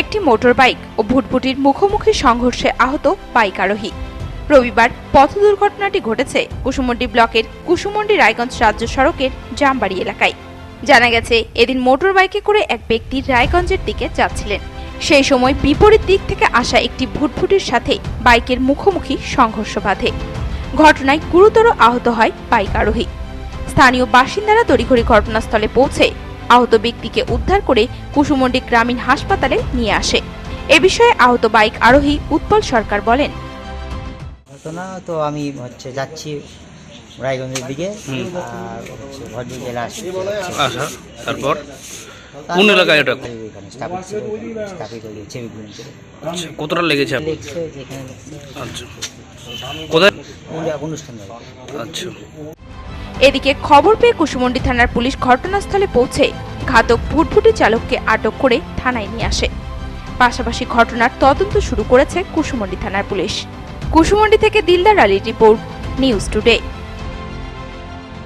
একটি মোটরবাইক ও ভুটভুটির মুখোমুখি সংঘর্ষে আহত বাইক আরোহী। রবিবার পথ দুর্ঘটনাটি ঘটেছে কুসুমন্ডি ব্লকের কুসুমন্ডি রায়গঞ্জ রাজ্য সড়কের জামবাড়ি এলাকায়। জানা গেছে, এদিন মোটরবাইকে করে এক ব্যক্তি রায়গঞ্জের দিকে যাচ্ছিলেন। সেই সময় বিপরীত দিক থেকে আসা একটি ভুটভুটির সাথে বাইকের মুখোমুখি সংঘর্ষ বাধে। ঘটনায় গুরুতর আহত হয় বাইক আরোহী। স্থানীয় বাসিন্দারা তড়িঘড়ি ঘটনাস্থলে পৌঁছে আহত ব্যক্তিকে উদ্ধার করে কুসুমন্ডি গ্রামীণ হাসপাতালে নিয়ে আসে। এ বিষয়ে আহত বাইক আরোহী উৎপল সরকার বলেন। ঘটনা তো আমি হচ্ছে যাচ্ছি রায়গঞ্জের দিকে আর হচ্ছে ভদ্র জেলা আসছি। আচ্ছা তারপর? কোন এলাকায় এটা? এখানে স্থাপিত স্থাপিত হয়েছে আচ্ছা কতটা লেগছে আচ্ছা। কোথায়? অনুষ্ঠান আচ্ছা। এদিকে খবর পেয়ে কুসুমন্ডি থানার পুলিশ ঘটনাস্থলে পৌঁছে ঘাতক ফুটফুটি চালককে আটক করে থানায় নিয়ে আসে। পাশাপাশি ঘটনার তদন্ত শুরু করেছে কুসুমন্ডি থানার পুলিশ। কুসুমন্ডি থেকে দিলদার আলীর রিপোর্ট, নিউজ টুডে।